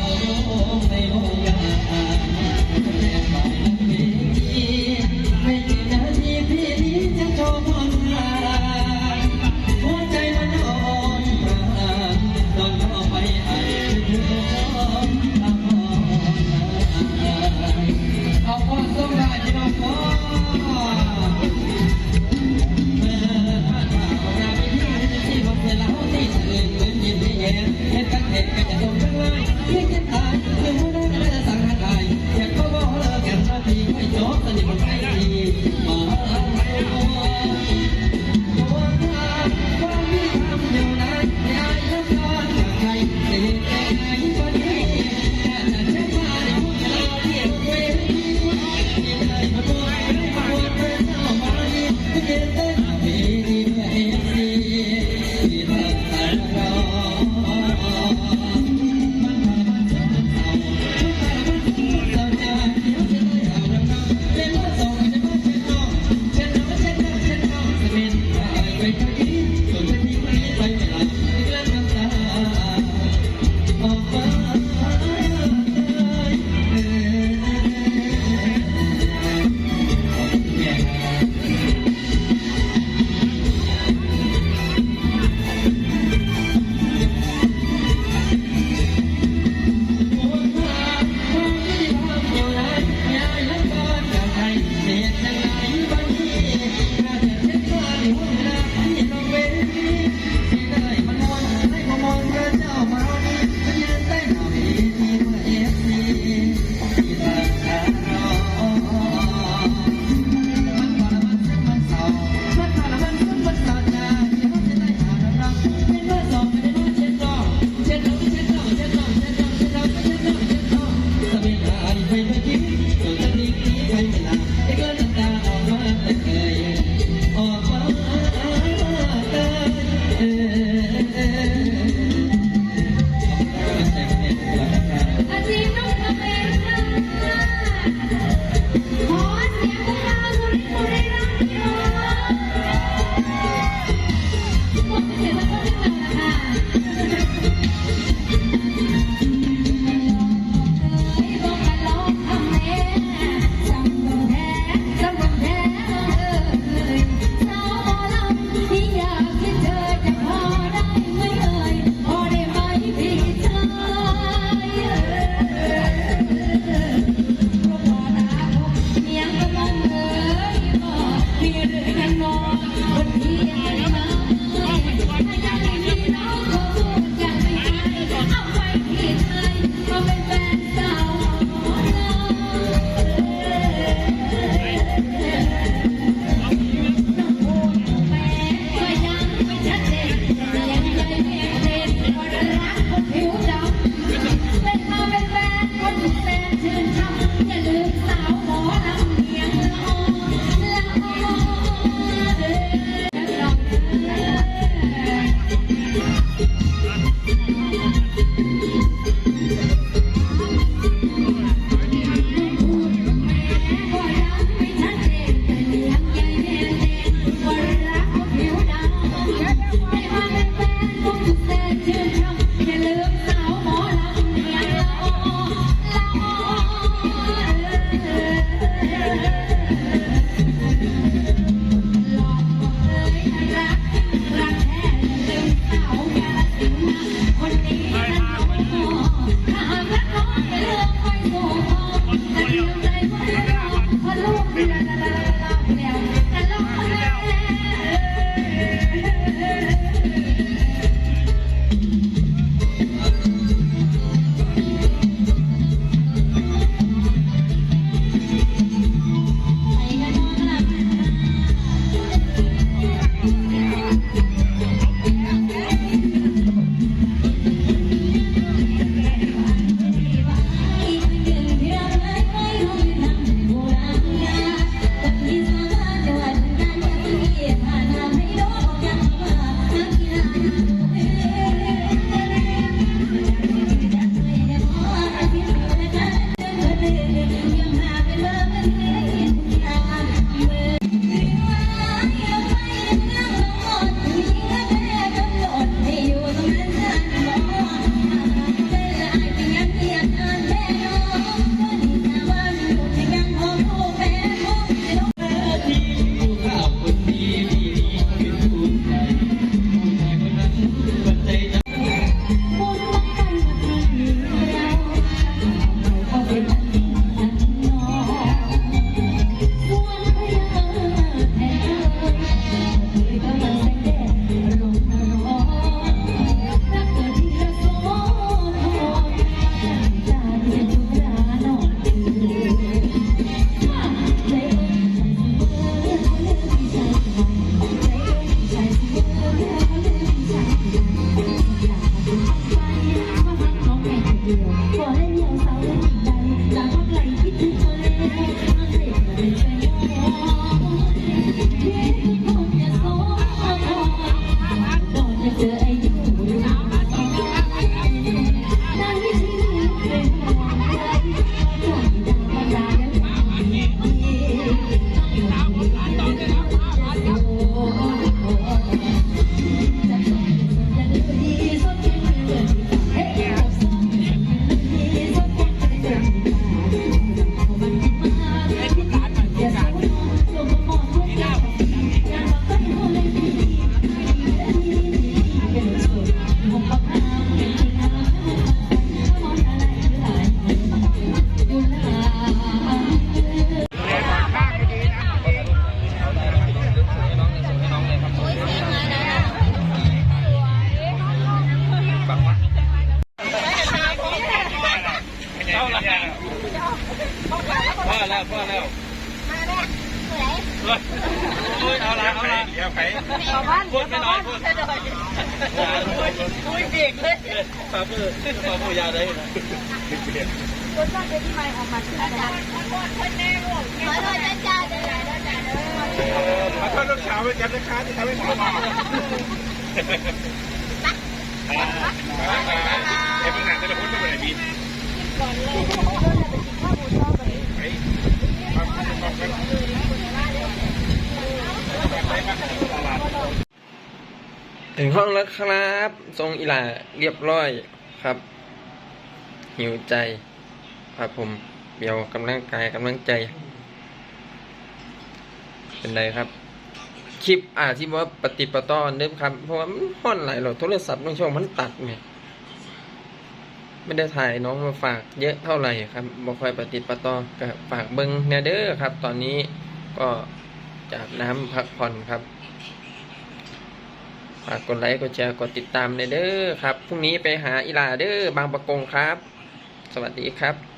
เาแล้วพ่อแล้วมาแม่สวยโอ้ยเอาละเอาละเดี๋ยวไปบ้านพูดไม่น้อยพูดไม่น้อยพูดเก่งเลยปาปื้อปามือยาได้นะคนบ้านเด็กที่มาออกมาชื่ออะไรคนคนแม่ลูกขอโทษนะจ๊ะเดี๋ยวไหนนะจ๊ะเด้อขอโทษลูกสาวไปจันนะคะที่ทำให้หมอมาไปไะไปไปไปไะไปไปไปไปไปไปไปไปไปไปไปไปาปะไปไปไปไปไปไปไปไปไปไปไปไปไปไไปไปไปไปไปไปไถึงห้องแล้วครับทรงอิลาเรียบร้อยครับ หิวใจ ครับผมเดี๋ยวกำลังกายกำลังใจ เป็นไรครับ คลิปอาที่ว่าปฏิปต้อนเดิมครับ เพราะว่าห่อนไหลหรอโทรศัพท์บางช่วงมันตัดเนี่ย ไม่ได้ถ่ายน้องมาฝากเยอะเท่าไหร่ครับบอคอยปฏิปต่อกับฝากเบิงเนเดอร์ครับ ตอนนี้ก็จากน้ำพักผ่อนครับฝากกดไลค์กดแชร์กดติดตามเนเดอร์ครับพรุ่งนี้ไปหาอีลาเดอร์บางประกงครับ สวัสดีครับ